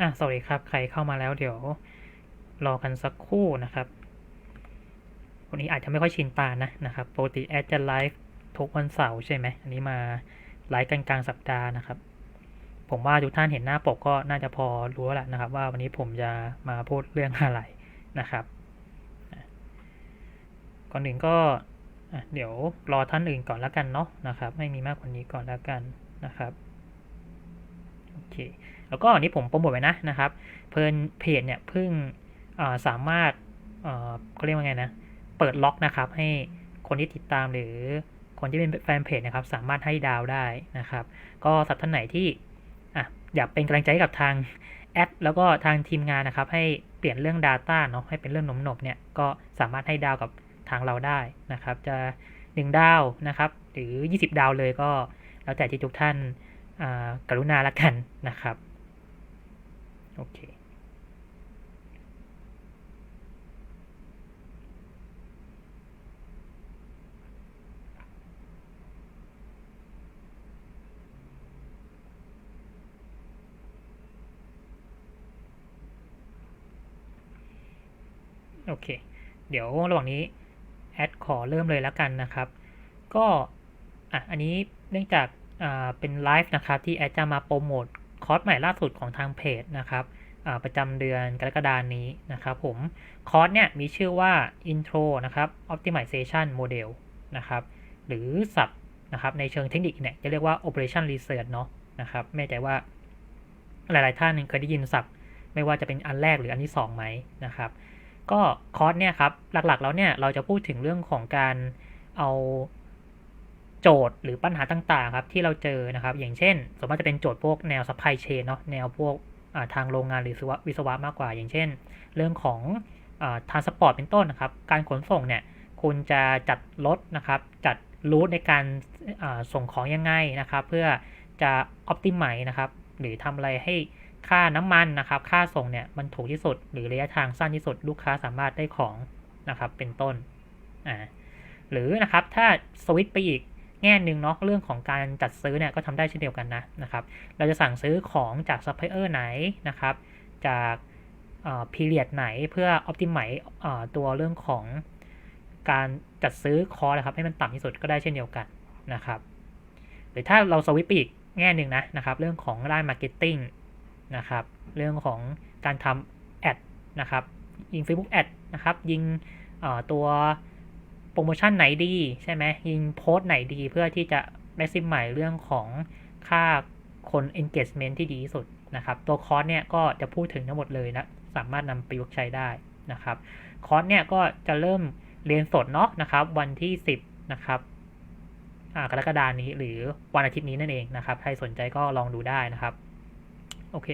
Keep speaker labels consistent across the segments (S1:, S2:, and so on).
S1: อะสวัสดีครับ ใครเข้ามาแล้วเดี๋ยว รอกันสักครู่นะครับวันนี้อาจจะไม่ค่อยชินตานะนะครับปกติแอดจะไลฟ์ทุกวันเสาร์ใช่ไหมอันนี้มาไลฟ์กันกลางสัปดาห์นะครับ ผมว่าทุกท่านเห็นหน้าปกก็น่าจะพอรู้แล้วแหละนะครับ ว่าวันนี้ผมจะมาพูดเรื่องอะไรนะครับ ก่อนอื่นก็เดี๋ยวรอท่านอื่นก่อนแล้วกันเนาะนะครับ ไม่มีมากกว่านี้ก่อนแล้วกันนะครับโอเค แล้วก็อันนี้ผมโปรโมทไว้นะนะครับเพลินเพจเนี่ยเพิ่งาสามารถเอ่อเขาเรียกว่าไงนะเปิดล็อกนะครับ ให้คนที่ติดตามหรือคนที่เป็นแฟนเพจนะครับ สามารถให้ดาวได้นะครับ ก็สับท่านไหนที่อะอยากเป็นกำลังใจกับทางแอดแล้วก็ทางทีมงานนะครับ ให้เปลี่ยนเรื่อง Data เนาะให้เป็นเรื่องหนมๆเนี่ยก็สามารถให้ดาวกับทางเราได้นะครับ จะ 1 ดาวนะครับ หรือ 20 ดาวเลยก็ แล้วแต่ที่ทุกท่านอ่ากรุณาละกันนะครับ โอเค โอเค เดี๋ยวระหว่างนี้แอดขอเริ่มเลยแล้วกันนะครับ ก็อะอันนี้เนื่องจากอ่าเป็นไลฟ์นะครับที่แอดจะมาโปรโมท อร์สใหม่ล่าสุดของทางเพจนะครับประจำเดือนกรกฎานี้นะครับผมคอร์สเนี่ยมีชื่อว่า Intro นะครับ Optimization Model นะครับหรือศัพท์นะครับในเชิงเทคนิคเนี่ยจะเรียกว่า Operation Research เนาะนะครับไม่ใจว่าหลาย ๆ ท่านเคยได้ยินศัพท์ ไม่ว่าจะเป็นอันแรกหรืออันที่2ไหมนะครับก็คอร์สเนี่ยครับหลัก ๆ แล้วเนี่ยเราจะพูดถึงเรื่องของการเอา โจทย์หรือปัญหาต่างๆครับที่เราเจอนะครับ อย่างเช่นสมมติจะเป็นโจทย์พวกแนว supply chain เนาะแนวพวกทางโรงงานหรือวิศวะมากกว่า อย่างเช่น เรื่องของทางสปอร์ตเป็นต้นนะครับ การขนส่งเนี่ยคุณจะจัดรถนะครับ จัดรูทในการส่งของยังไงนะครับ เพื่อจะ optimize นะครับ หรือทำอะไรให้ค่าน้ำมันนะครับ ค่าส่งเนี่ยมันถูกที่สุด หรือระยะทางสั้นที่สุดลูกค้าสามารถได้ของนะครับเป็นต้นอ่าหรือนะครับถ้าสวิตไปอีก แง่หนึ่งเนาะเรื่องของการจัดซื้อเนี่ยก็ทำได้เช่นเดียวกันนะนะครับ เราจะสั่งซื้อของจากซัพพลายเออร์ไหนนะครับ จากพีเรียดไหนเพื่อ optimize ตัวเรื่องของการจัดซื้อคอร์นะครับให้มันต่ำที่สุดก็ได้เช่นเดียวกันนะครับ หรือถ้าเราสวิปอีกแง่หนึ่งนะนะครับ เรื่องของด้านมาร์เก็ตติ้งนะครับ เรื่องของการทำแอดนะครับ ยิง Facebook แอดนะครับ ยิงตัว โปรโมชั่นไหนดีใช่ไหมยิงโพสต์ไหนดีเพื่อที่จะ maximize เรื่องของค่าคน engagement ที่ดีที่สุดนะครับ ตัวคอร์สเนี่ยก็จะพูดถึงทั้งหมดเลยนะ สามารถนำประยุกต์ใช้ได้นะครับ คอร์สเนี่ยก็จะเริ่มเรียนสดเนาะนะครับ วันที่ 10 นะครับกรกฎานี้หรือวันอาทิตย์นี้นั่นเองนะครับ ใครสนใจก็ลองดูได้นะครับ โอเค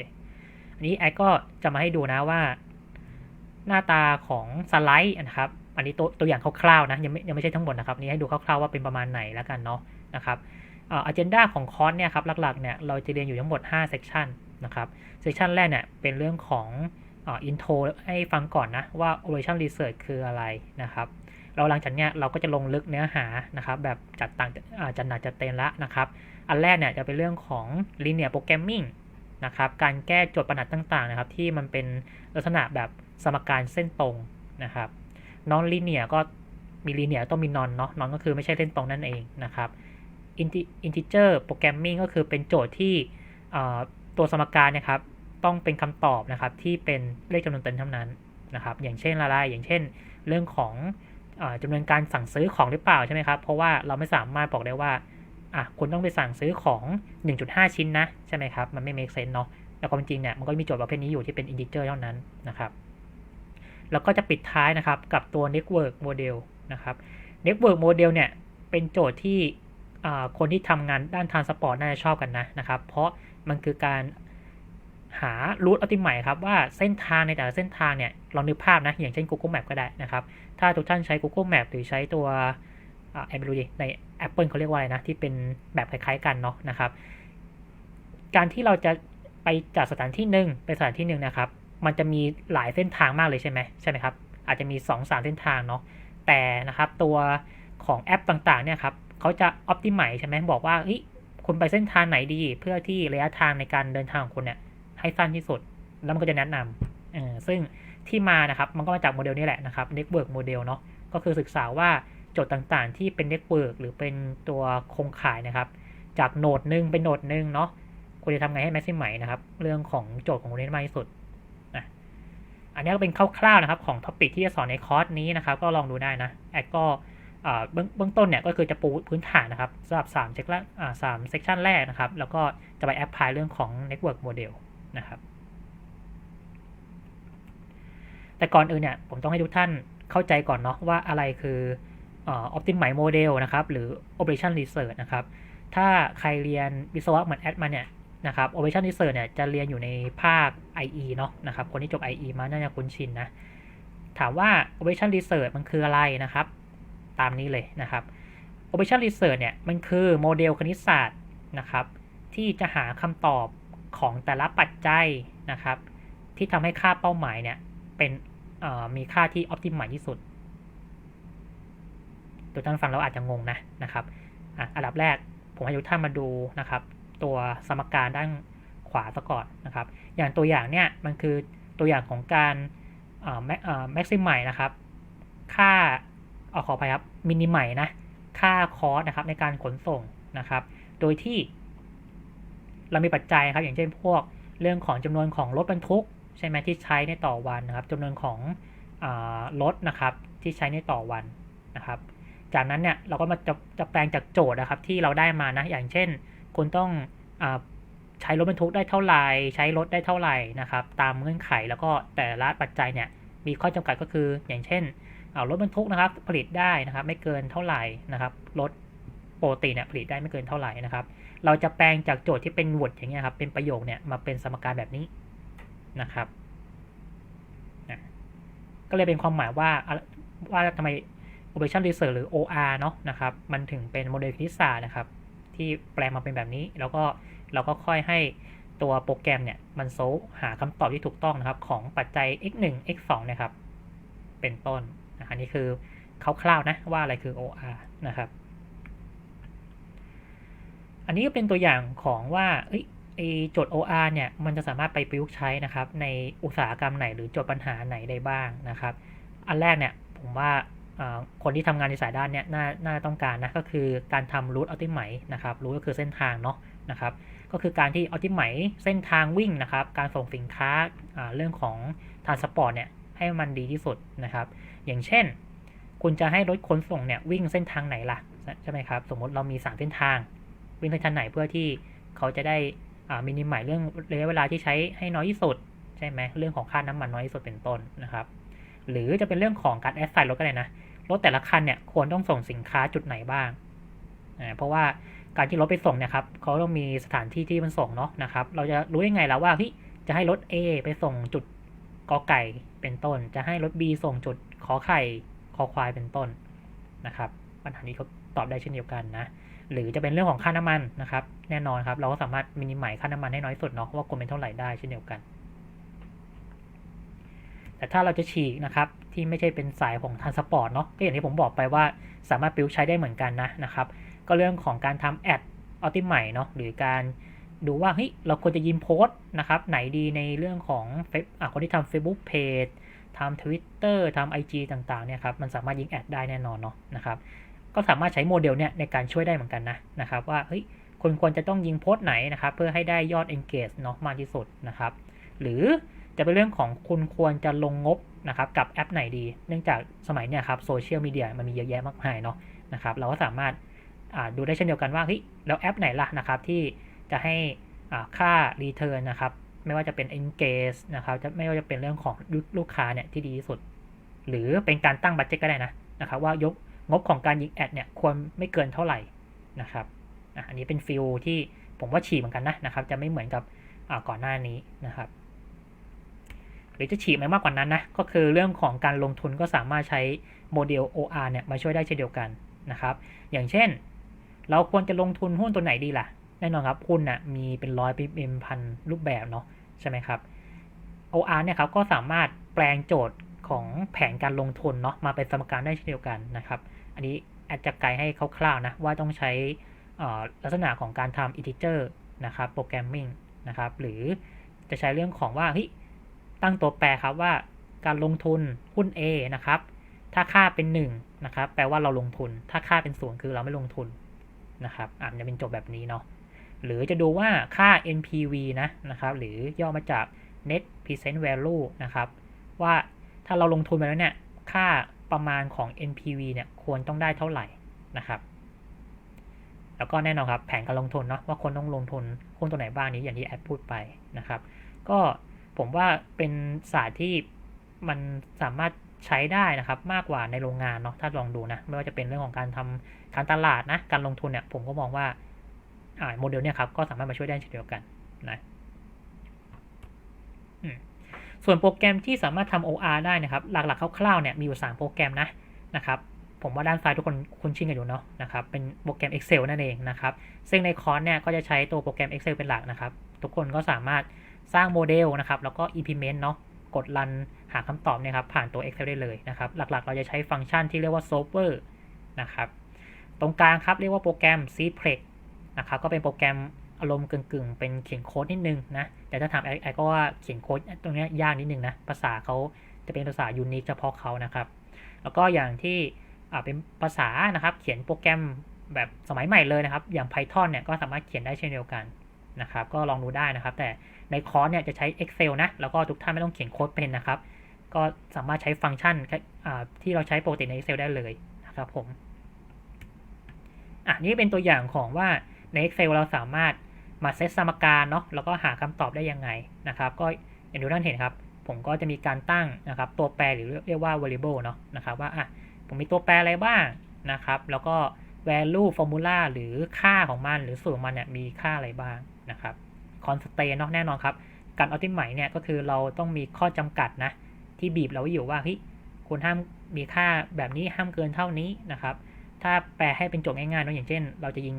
S1: อันนี้แอดก็จะมาให้ดูนะว่า หน้าตาของสไลด์นะครับ อันนี้ตัวตัวอย่างคร่าวๆนะยังไม่ยังไม่ใช่ทั้งหมดนะครับนี่ให้ดูคร่าวๆว่าเป็นประมาณไหนแล้วกันเนาะนะครับอ่าเจนดาของคอร์สเนี่ยครับหลักๆเนี่ยเราจะเรียนอยู่ทั้งหมด5เซสชันนะครับเซสชันแรกเนี่ยเป็นเรื่องของอินโทรให้ฟังก่อนนะว่า operation research คืออะไรนะครับเราหลังจากเนี้ยเราก็จะลงลึกเนื้อหานะครับแบบจัดต่างจัดหนักจัดเต็มละนะครับอันแรกเนี่ยจะเป็นเรื่องของ linear programming นะครับการแก้โจทย์ปัญหาต่างๆนะครับที่มันเป็นลักษณะแบบสมการเส้นตรงนะครับ นอนลีเนียก็มีลีเนียต้องมีนอนเนาะนอนก็คือไม่ใช่เส้นตรงนั่นเองนะครับอินทิเจอร์โปรแกรมมิ่งก็คือเป็นโจทย์ที่ตัวสมการนะครับต้องเป็นคำตอบนะครับที่เป็นเลขจำนวนเต็มเท่านั้นนะครับอย่างเช่นอะไรอย่างเช่น เรื่องของจำนวนการสั่งซื้อของหรือเปล่าใช่ไหมครับเพราะว่าเราไม่สามารถบอกได้ว่าอะคุณต้องไปสั่งซื้อของ 1.5 ชิ้นนะใช่ไหมครับมันไม่ make sense เนาะแต่ความจริงเนี่ยมันก็มีโจทย์ประเภทนี้อยู่ที่เป็น integer เท่านั้นนะครับ แล้วก็จะปิดท้ายนะครับกับตัว network model นะครับ network model เนี่ยเป็นโจทย์ที่คนที่ทำงานด้าน transport น่าจะชอบกันนะนะครับ เพราะมันคือการหา route optimize ครับว่าเส้นทางในแต่ละเส้นทางเนี่ยลองนึกภาพนะ อย่างเช่น Google Map ก็ได้นะครับ ถ้าทุกท่านใช้ Google Map หรือใช้ตัวแอปดูดิใน Apple เขาเรียกว่าอะไรนะ ที่เป็นแบบคล้ายๆกันเนาะนะครับ การที่เราจะไปจากสถานที่หนึ่งไปสถานที่หนึ่งนะครับ มันจะมีหลายเส้นทางมากเลยใช่ไหมใช่ไหมครับ อาจจะมี2อสเส้นทางเนาะแต่นะครับตัวของแอปต่างๆเนี่ยครับเขาจะ optimize ใช่ไหมบอกว่าเฮ้ยคุณไปเส้นทางไหนดี เพื่อที่ระยะทางในการเดินทางของคุณเนี่ยให้สั้นที่สุด แล้วมันก็จะแนะนำเออซึ่งที่มานะครับมันก็มาจากโมเดลนี้แหละนะครับ Network Model เดลเนาะก็คือศึกษาว่าโจทย์ต่างๆ ที่เป็น Network หรือเป็นตัวโครงข่ายนะครับ จากโหนดหนึ่งเป็นโนดหนึ่งเนาะควรจะทำไงให้แม็กซิมัยนะครับ เรื่องของโจทย์ของคนนี้มากที่สุด อันนี้ก็เป็นคร่าวๆนะครับของท็อปิกที่จะสอนในคอร์สนี้นะครับ ก็ลองดูได้นะแอดก็เบื้องเบื้องต้นเนี่ยก็คือจะปูพื้นฐานนะครับสำหรับ3เซกสามเซกชันแรกนะครับ แล้วก็จะไปแอพพลายเรื่องของ Network Model นะครับ แต่ก่อนอื่นเนี่ยผมต้องให้ทุกท่านเข้าใจก่อนเนาะว่าอะไรคืออ Optimize Model นะครับ หรือ Operation Research นะครับ ถ้าใครเรียนวิศวะเหมือนแอดมาเนี่ย นะครับ Operation Research เนี่ยจะเรียนอยู่ในภาค IE เนาะนะครับ คนที่จบ IE มาน่าจะคุ้นชินนะ ถามว่า Operation Research มันคืออะไรนะครับ ตามนี้เลยนะครับ Operation Research เนี่ยมันคือโมเดลคณิตศาสตร์นะครับ ที่จะหาคำตอบของแต่ละปัจจัยนะครับ ที่ทำให้ค่าเป้าหมายเนี่ยเป็นมีค่าที่ Optimize ที่สุด ตัวท่านฟังแล้วอาจจะงงนะนะครับอะอันดับแรกผมให้ทุกท่านมาดูนะครับ ตัวสมการด้านขวาซะก่อนนะครับ อย่างตัวอย่างเนี่ยมันคือตัวอย่างของการแม็กซิมัยนะครับ ค่าเอาขอไปครับมินิมัยนะ ค่าคอสนะครับในการขนส่งนะครับ โดยที่เรามีปัจจัยครับ อย่างเช่นพวกเรื่องของจำนวนของรถบรรทุก ใช่ไหมที่ใช้ในต่อวันนะครับจำนวนของอรถนะครับที่ใช้ในต่อวันนะครับ จากนั้นเนี่ยเราก็มาจะจะแปลงจากโจทย์นะครับที่เราได้มานะ อย่างเช่น คุณต้องอใช้รถบรรทุกได้เท่าไหร่ใช้รถได้เท่าไหร่นะครับ ตามเงื่อนไขแล้วก็แต่ละปัจจัยเนี่ยมีข้อจำกัดก็คืออย่างเช่นรถบรรทุกนะครับผลิตได้นะครับ ไม่เกินเท่าไหร่นะครับรถโปกติเนี่ยผลิตได้ไม่เกินเท่าไหร่นะครับ เราจะแปลงจากโจทย์ที่เป็นวอดอย่างเงี้ยครับเป็นประโยคเนี่ยมาเป็นสมการแบบนี้นะครับก็เลยเป็นความหมายว่าว่าทำไม Operation Research หรือ OR เนาะนะครับ มันถึงเป็นโมเดลคณิตศาสตร์นะครับ ที่แปลมาเป็นแบบนี้ แล้วก็เราก็ค่อยให้ตัวโปรแกรมเนี่ยมันโซหาคำตอบที่ถูกต้องนะครับ ของปัจจัย x 1 x 2นะครับ เป็นต้นอันนี้คือคร่าวๆนะว่าอะไรคือ OR นะครับ อันนี้ก็เป็นตัวอย่างของว่าไอโจทย์ OR เนี่ยมันจะสามารถไปประยุกต์ใช้นะครับ ในอุตสาหกรรมไหนหรือโจทย์ปัญหาไหนได้บ้างนะครับ อันแรกเนี่ยผมว่า คนที่ทำงานในสายด้านเนี้ยน่าน่าต้องการนะก็คือการทำรูทอัลติไมนะครับรูทก็คือเส้นทางเนาะนะครับก็คือการที่อัลติไมเส้นทางวิ่งนะครับการส่งสินค้าเรื่องของทางสปอร์ตเนี่ยให้มันดีที่สุดนะครับอย่างเช่น คุณจะให้รถขนส่งเนี่ยวิ่งเส้นทางไหนล่ะใช่ไหมครับสมมติเรามี 3 เส้นทาง วิ่งเส้นทางไหนเพื่อที่เขาจะได้มินิมัยเรื่องระยะเวลาที่ใช้ให้น้อยที่สุดใช่ไหมเรื่องของค่าน้ำมันน้อยที่สุดเป็นต้นนะครับหรือจะเป็นเรื่องของการแอดไซน์รถก็ได้นะ รถแต่ละคันเนี่ยควรต้องส่งสินค้าจุดไหนบ้างเพราะว่าการที่รถไปส่งเนี่ยครับเขาต้องมีสถานที่ที่มันส่งเนาะนะครับ เราจะรู้ยังไงแล้วว่าพี่จะให้รถ A ไปส่งจุดกอไก่เป็นต้น จะให้รถ B ส่งจุดขอไข่คอควายเป็นต้นนะครับ ปัญหานี้เขาตอบได้เช่นเดียวกันนะ หรือจะเป็นเรื่องของค่าน้ำมันนะครับ แน่นอนครับ เราก็สามารถมินิมัยค่าน้ำมันให้น้อยสุดเนาะว่าควรเป็นเท่าไหร่ได้เช่นเดียวกัน แต่ถ้าเราจะฉีกนะครับที่ไม่ใช่เป็นสายของทางสปอร์ตเนาะก็อย่างที่ผมบอกไปว่าสามารถประยุกต์ใช้ได้เหมือนกันนะนะครับก็เรื่องของการทำแอดอัลติใหม่เนาะหรือการดูว่าเฮ้ยเราควรจะยิมโพสต์นะครับไหนดีในเรื่องของเฟซคนที่ทำ Facebook Page ทำ Twitter ทำ IG ต่างๆเนี่ยครับมันสามารถยิงแอดได้แน่นอนเนาะนะครับก็สามารถใช้โมเดลเนี่ยในการช่วยได้เหมือนกันนะนะครับว่าเฮ้ยคนควรจะต้องยิงโพสต์ไหนนะครับเพื่อให้ได้ยอด engage เนาะมากที่สุดนะครับหรือ จะเป็นเรื่องของคุณควรจะลงงบนะครับกับแอปไหนดี เนื่องจากสมัยเนี่ยครับโซเชียลมีเดียมันมีเยอะแยะมากมายเนาะนะครับเราก็สามารถดูได้เช่นเดียวกันว่าเฮ้ยแล้วแอปไหนล่ะนะครับที่จะให้ค่า return นนะครับไม่ว่าจะเป็น engage นะครับจะไม่ว่าจะเป็นเรื่องของลูกค้าเนี่ยที่ดีที่สุด หรือเป็นการตั้งบัตเจ็ตก็ได้นะนะครับว่ายกงบของการยิงแอดเนี่ยควรไม่เกินเท่าไหร่นะครับอันนี้เป็นฟิลที่ผมว่าฉีกเหมือนกันนะนะครับจะไม่เหมือนกับก่อนหน้านี้นะครับ หรือจะฉีกไปมากกว่านั้นนะ ก็คือเรื่องของการลงทุนก็สามารถใช้โมเดล OR เนี่ยมาช่วยได้เช่นเดียวกันนะครับ อย่างเช่น เราควรจะลงทุนหุ้นตัวไหนดีล่ะ แน่นอนครับหุ้นนะ่ะมีเป็นร้อยเป็นพันรูปแบบเนาะใช่ไหมครับ OR เนี่ยครับก็สามารถแปลงโจทย์ของแผนการลงทุนเนาะมาเป็นสมการได้เช่นเดียวกันนะครับ อันนี้อดจจะไกด์ให้คร่าวๆนะว่าต้องใช้ลักษณะของการทำ integer นะครับโปรแกรมมิ่งนะครับ หรือจะใช้เรื่องของว่าเฮ้ย ตั้งตัวแปรครับว่าการลงทุนหุ้น A นะครับ ถ้าค่าเป็น 1 นะครับ แปลว่าเราลงทุน ถ้าค่าเป็นศูนย์คือเราไม่ลงทุนนะครับอ่าจะเป็นจบแบบนี้เนาะ หรือจะดูว่าค่า NPV นะนะครับ หรือย่อมาจาก Net Present Value นะครับ ว่าถ้าเราลงทุนไปแล้วเนี่ย ค่าประมาณของ NPV เนี่ยควรต้องได้เท่าไหร่นะครับ แล้วก็แน่นอนครับแผนการลงทุนเนาะว่าคนต้องลงทุนหุ้นตัวไหนบ้างนี้อย่างที่แอดพูดไปนะครับ ก็ ผมว่าเป็นศาสตร์ที่มันสามารถใช้ได้นะครับ มากกว่าในโรงงานเนาะถ้าลองดูนะ ไม่ว่าจะเป็นเรื่องของการทำการตลาดนะ การลงทุนเนี่ย ผมก็มองว่าอ่าโมเดลเนี่ยครับ ก็สามารถมาช่วยได้เช่นเดียวกันนะส่วนโปรแกรมที่สามารถทำ OR ได้นะครับ หลักๆคร่าวๆเนี่ยมีอยู่ 3 โปรแกรมนะนะครับผมว่าด้านซ้ายทุกคนคุ้นชินกันอยู่เนาะนะครับเป็นโปรแกรม Excel นั่นเองนะครับ ซึ่งในคอร์สเนี่ยก็จะใช้ตัวโปรแกรม Excel เป็นหลักนะครับ ทุกคนก็สามารถ สร้างโมเดลนะครับ แล้วก็ implement เนาะกดรันหาคำตอบเนี่ยครับผ่านตัว Excel ได้เลยนะครับ หลักๆ เราจะใช้ฟังก์ชันที่เรียกว่า solver นะครับ ตรงกลางครับเรียกว่าโปรแกรม Cplex นะครับก็เป็นโปรแกรมอารมณ์กึ่งๆ เป็นเขียนโค้ดนิดนึงนะ แต่ถ้าทำไอ้ก็ว่าเขียนโค้ดตรงนี้ยากนิดนึงนะ ภาษาเขาจะเป็นภาษายูนิคเฉพาะเขานะครับ แล้วก็อย่างที่เป็นภาษานะครับ เขียนโปรแกรมแบบสมัยใหม่เลยนะครับ อย่าง Python เนี่ยก็สามารถเขียนได้เช่นเดียวกันนะครับ ก็ลองดูได้นะครับ แต่ ในคอร์สเนี่ยจะใช้ Excel นะ แล้วก็ทุกท่านไม่ต้องเขียนโค้ดเป็นนะครับ ก็สามารถใช้ฟังก์ชันที่เราใช้ปกติใน Excel ได้เลยนะครับผมอะนี่เป็นตัวอย่างของว่าใน Excel เราสามารถมาเซตสมการเนาะแล้วก็หาคำตอบได้ยังไงนะครับ ก็อย่างที่ท่านเห็นครับ ผมก็จะมีการตั้งนะครับ ตัวแปรหรือเรียกว่า variable เนาะนะครับว่าอะผมมีตัวแปรอะไรบ้างนะครับ แล้วก็ value formula หรือค่าของมันหรือสูตรของมันเนี่ยมีค่าอะไรบ้างนะครับ constraint เนาะแน่นอนครับ การ optimize เนี่ยก็คือเราต้องมีข้อจำกัดนะที่บีบเราไว้อยู่ว่าเฮ้ยคุณห้ามมีค่าแบบนี้ห้ามเกินเท่านี้นะครับ ถ้าแปลให้เป็นโจทย์ง่ายๆเนาะอย่างเช่น เราจะยิง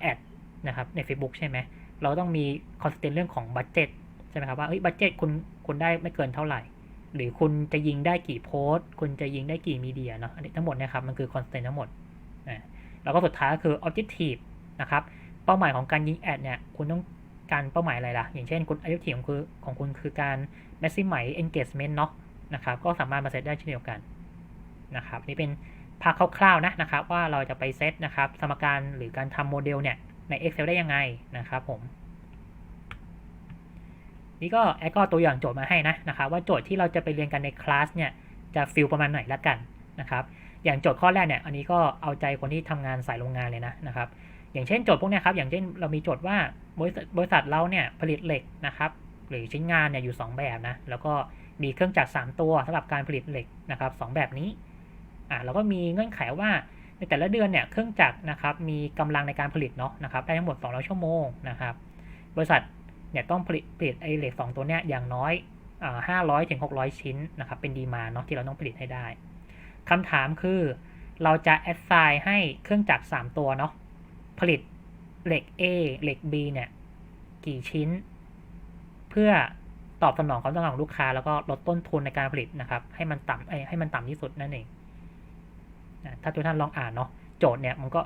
S1: แอดนะครับใน Facebook ใช่ไหมเราต้องมีคอนสแตนเรื่องของบัตเจ็ตใช่ไหมครับว่าเฮ้ยบัตเจ็ตคุณคุณได้ไม่เกินเท่าไหร่ หรือคุณจะยิงได้กี่โพสต์คุณจะยิงได้กี่มีเดียเนาะอันนี้ทั้งหมดนะครับมันคือคอนสแตนทั้งหมดนะแล้วก็สุดท้ายก็คือ objective นะครับเป้าหมายของการยิงแอดเนี่ยคุณต้อง การเป้าหมายอะไรล่ะ อย่างเช่นคุณ objective ของคือของคุณคือการ maximize engagement เนาะนะครับ ก็สามารถมาเซตได้เช่นเดียวกันนะครับนี่เป็นภาพคร่าวๆนะนะครับ ว่าเราจะไปเซตนะครับ สมการหรือการทำโมเดลเนี่ยใน Excel ได้ยังไงนะครับผม นี่ก็แอดก็ตัวอย่างโจทย์มาให้นะนะครับว่าโจทย์ที่เราจะไปเรียนกันในคลาสเนี่ยจะฟิลประมาณไหนละกันนะครับ อย่างโจทย์ข้อแรกเนี่ยอันนี้ก็เอาใจคนที่ทำงานสายโรงงานเลยนะนะครับ อย่างเช่นโจทย์พวกนี้ครับ อย่างเช่นเรามีโจทย์ว่าบริษัทบริษัทเราเนี่ยผลิตเหล็กนะครับ หรือชิ้นงานเนี่ยอยู่ 2 แบบนะ แล้วก็มีเครื่องจักร3ตัวสำหรับการผลิตเหล็กนะครับสแบบนี้ อ่าเราก็มีเงื่อนไขว่าในแต่ละเดือนเนี่ยเครื่องจักรนะครับมีกำลังในการผลิตเนาะนะครับได้ทั้งหมด 200 ชั่วโมงนะครับ บริษัทเนี่ยต้องผลิตผลิตไอเหล็ก 2 ตัวเนี้ยอย่างน้อยห้าร้อยถึงหกร้อยชิ้นนะครับเป็นดีมาเนาะที่เราต้องผลิตให้ได้คำถามคือเราจะแอดไซน์ให้เครื่องจักร3ตัวเนาะ ผลิตเหล็ก A เหล็ก B เนี่ย กี่ชิ้น เพื่อตอบสนองความต้องการของลูกค้า แล้วก็ลดต้นทุนในการผลิตนะครับ ให้มันต่ำให้มันต่ำที่สุดนั่นเองถ้าทุกท่านลองอ่านเนาะโจทย์เนี่ยมันก็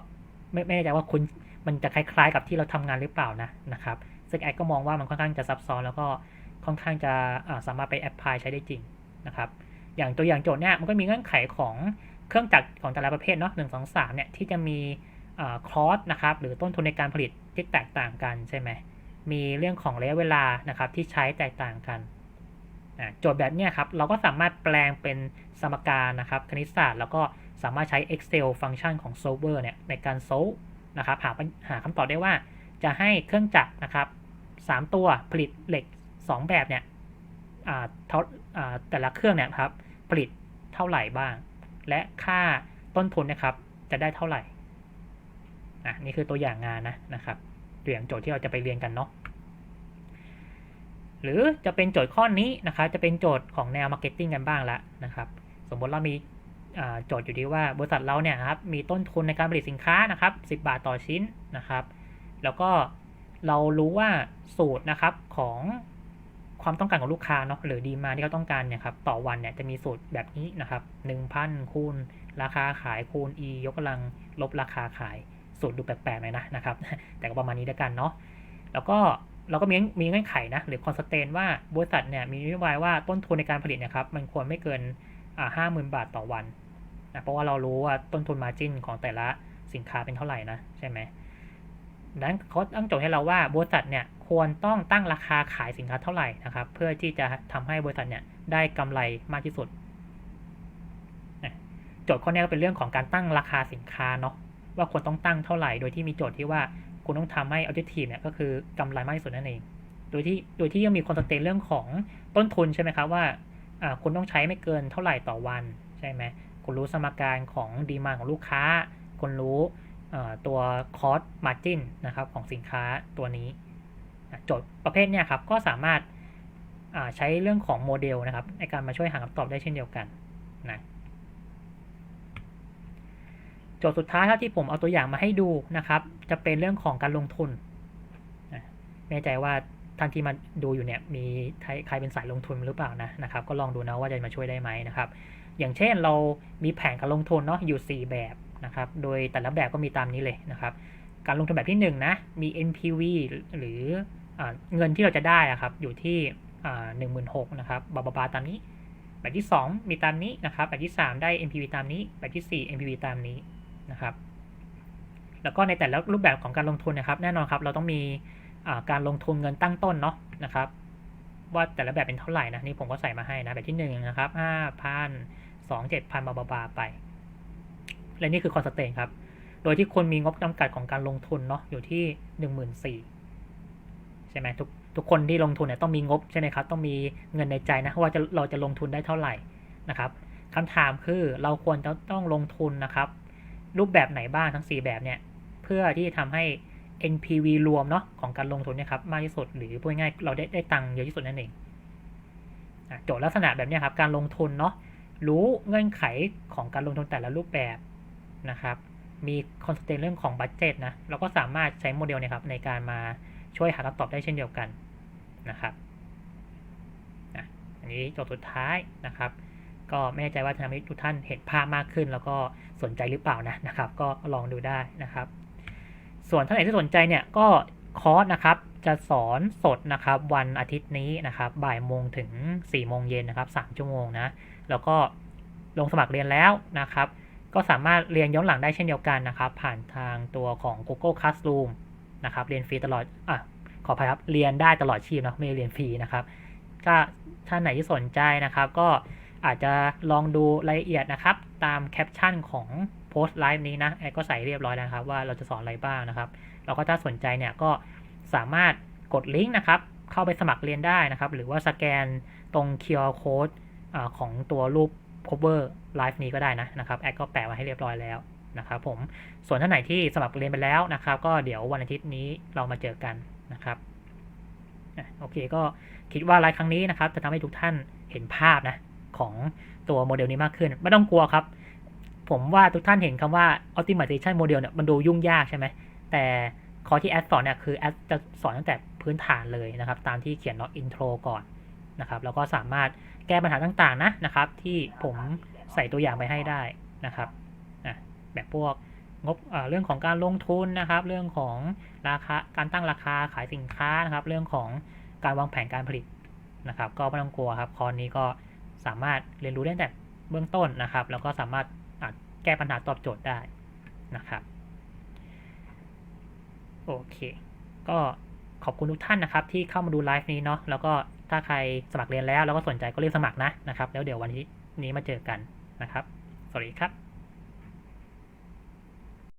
S1: ไม่ไม่แน่ใจว่าคุณมันจะคล้ายๆกับที่เราทำงานหรือเปล่านะนะครับ ซึ่งแอดก็มองว่ามันค่อนข้างจะซับซ้อนแล้วก็ค่อนข้างจะสามารถไปแอพพลายใช้ได้จริงนะครับ อย่างตัวอย่างโจทย์เนี่ยมันก็มีเงื่อนไขของเครื่องจักรของแต่ละประเภทเนาะหนึ่งสองสามเนี่ยที่จะมี คอสนะครับหรือต้นทุนในการผลิตที่แตกต่างกันใช่ไหมมีเรื่องของระยะเวลานะครับที่ใช้แตกต่างกันโจทย์แบบนี้ครับเราก็สามารถแปลงเป็นสมการนะครับคณิตศาสตร์ แล้วก็สามารถใช้ Excel ฟังก์ชันของ solver เนี่ยในการโซลนะครับหาหาคำตอบได้ว่าจะให้เครื่องจักรนะครับ3ตัวผลิตเหล็ก 2 แบบเนี่ยแต่ละเครื่องเนี่ยครับผลิตเท่าไหร่บ้าง และค่าต้นทุนนะครับจะได้เท่าไหร่ อะนี่คือตัวอย่างงานนะนะครับตัวอย่างโจทย์ที่เราจะไปเรียนกันเนาะหรือจะเป็นโจทย์ข้อนี้นะครับจะเป็นโจทย์ของแนวมาร์เก็ตติ้งกันบ้างละนะครับ สมมติเรามีโจทย์อยู่ที่ว่าบริษัทเราเนี่ยครับมีต้นทุนในการผลิตสินค้านะครับ10 บาทต่อชิ้นนะครับ แล้วก็เรารู้ว่าสูตรนะครับของความต้องการของลูกค้าเนาะหรือดีมาที่เขาต้องการเนี่ยครับต่อวันเนี่ยจะมีสูตรแบบนี้นะครับ 1,000คูณราคาขายคูณ e ยกกำลังลบราคาขาย สูตรดูแปลกๆหน่อยนะนะครับ แต่ก็ประมาณนี้แล้วกันเนาะแล้วก็เราก็มีมีเงื่อนไขนะหรือคอนสแตนว่าบริษัทเนี่ยมีนโยบายว่าต้นทุนในการผลิตนะครับ มันควรไม่เกินห้าหมื่นบาทต่อวันนะเพราะว่าเรารู้ว่าต้นทุนมาจิ้นของแต่ละสินค้าเป็นเท่าไหร่นะใช่ไหมดังนั้นเขาตั้งโจทย์ให้เราว่าบริษัทเนี่ยควรต้องตั้งราคาขายสินค้าเท่าไหร่นะครับ เพื่อที่จะทำให้บริษัทเนี่ยได้กำไรมากที่สุดโจทย์ข้อนี้ก็เป็นเรื่องของการตั้งราคาสินค้าเนาะ ว่าควรต้องตั้งเท่าไหร่ โดยที่มีโจทย์ที่ว่าคุณต้องทำให้ objective เนี่ยก็คือกำไรมากที่สุดนั่นเอง โดยที่โดยที่ยังมีคอนสแตนเรื่องของต้นทุนใช่ไหมครับว่าคุณต้องใช้ไม่เกินเท่าไหร่ต่อวันใช่ไหมคุณรู้สมการของดีมาของลูกค้า คุณรู้ตัว cost margin นะครับของสินค้าตัวนี้โจทย์ประเภทเนี่ยครับก็สามารถใช้เรื่องของโมเดลนะครับในการมาช่วยหาคำตอบได้เช่นเดียวกันนะ โจทย์สุดท้ายท่าที่ผมเอาตัวอย่างมาให้ดูนะครับ จะเป็นเรื่องของการลงทุนไม่แน่ใจว่าท่านที่มาดูอยู่เนี่ยมีใครเป็นสายลงทุนหรือเปล่านะนะครับ ก็ลองดูนะว่าจะมาช่วยได้ไหมนะครับ อย่างเช่นเรามีแผนการลงทุนเนาะอยู่ 4 แบบนะครับ โดยแต่ละแบบก็มีตามนี้เลยนะครับ การลงทุนแบบที่1นนะมี NPV หรืออเงินที่เราจะได้อะครับอยู่ที่หนึ่งหมื่นหกนะครับบาบาบาตามนี้ แบบที่ 2 มีตามนี้นะครับ แบบที่ 3 ได้ NPV ตามนี้ แบบที่ 4 NPV ตามนี้ นะครับ แล้วก็ในแต่ละรูปแบบของการลงทุนนะครับ แน่นอนครับเราต้องมีการลงทุนเงินตั้งต้นเนาะนะครับ ว่าแต่ละแบบเป็นเท่าไหร่นะนี่ผมก็ใส่มาให้นะแบบที่1นนะครับห้าพันสองเจ็ดพันบาบาบาไป และนี่คือคอนสแตนครับ โดยที่คนมีงบจำกัดของการลงทุนเนาะอยู่ที่หนึ่งหมื่นสี่ใช่ไหมทุกทุกคนที่ลงทุนเนี่ยต้องมีงบใช่ไหมครับต้องมีเงินในใจนะว่าจะเราจะลงทุนได้เท่าไหร่นะครับคำถามคือเราควรจะต้องลงทุนนะครับ รูปแบบไหนบ้างทั้ง 4 แบบเนี่ย เพื่อที่จะทำให้ NPV รวมเนาะของการลงทุนเนี่ยครับมากที่สุดหรือพูดง่ายเราได้ได้ตังค์เยอะที่สุดนั่นเองโจทย์ลักษณะแบบนี้ครับการลงทุนเนาะรู้เงื่อนไขของการลงทุนแต่ละรูปแบบนะครับ มีคอนสแตนเรื่องของบัตเจตนะเราก็สามารถใช้โมเดลเนี่ยครับในการมาช่วยหาคำตอบได้เช่นเดียวกันนะครับอันนี้โจทย์สุดท้ายนะครับ ก็ไม่แน่ใจว่าจะทำให้ทุกท่านเห็นภาพมากขึ้น แล้วก็สนใจหรือเปล่านะนะครับ ก็ลองดูได้นะครับ ส่วนท่านไหนที่สนใจเนี่ยก็คอร์สนะครับจะสอนสดนะครับ วันอาทิตย์นี้นะครับบ่ายโมงถึง4ี่โมงเย็นนะครับสามชั่วโมงนะแล้วก็ลงสมัครเรียนแล้วนะครับ ก็สามารถเรียนย้อนหลังได้เช่นเดียวกันนะครับ ผ่านทางตัวของ Google Classroom นะครับเรียนฟรีตลอดอะขออภัยครับเรียนได้ตลอดชีพนะไม่เรียนฟรีนะครับถ้าท่านไหนที่สนใจนะครับ ก็ อาจจะลองดูรายละเอียดนะครับ ตามแคปชั่นของโพสต์ไลฟ์นี้นะแอดก็ใส่เรียบร้อยแล้วครับว่าเราจะสอนอะไรบ้างนะครับแล้วก็ถ้าสนใจเนี่ยก็สามารถกดลิงก์นะครับ เข้าไปสมัครเรียนได้นะครับ หรือว่าสแกนตรง QR code ของตัวรูป cover ไลฟ์นี้ก็ได้นะนะครับแอดก็แปะไว้ให้เรียบร้อยแล้วนะครับผมส่วนท่านไหนที่สมัครเรียนไปแล้วนะครับ ก็เดี๋ยววันอาทิตย์นี้เรามาเจอกันนะครับโอเคก็คิดว่าไลฟ์ครั้งนี้นะครับ จะทำให้ทุกท่านเห็นภาพนะ ของตัวโมเดลนี้มากขึ้น ไม่ต้องกลัวครับ ผมว่าทุกท่านเห็นคำว่า optimization model เนี่ยมันดูยุ่งยากใช่ไหม แต่คอที่แอดสอนเนี่ยคือแอดจะสอนตั้งแต่พื้นฐานเลยนะครับ ตามที่เขียนเนาะอินโทรก่อนนะครับแล้วก็สามารถแก้ปัญหาต่างๆนะนะครับ ที่ผมใส่ตัวอย่างไปให้ได้นะครับแบบพวกงบเรื่องของการลงทุนนะครับ เรื่องของราคาการตั้งราคาขายสินค้านะครับ เรื่องของการวางแผนการผลิตนะครับ ก็ไม่ต้องกลัวครับคอนนี้ก็ สามารถเรียนรู้ได้แต่เบื้องต้นนะครับ แล้วก็สามารถแก้ปัญหาตอบโจทย์ได้นะครับโอเค ก็ขอบคุณทุกท่านนะครับ ที่เข้ามาดูไลฟ์นี้เนาะแล้วก็ถ้าใครสมัครเรียนแล้ว แล้วก็สนใจก็รีบสมัครนะนะครับ แล้วเดี๋ยววันนี้มาเจอกันนะครับ สวัสดีครับ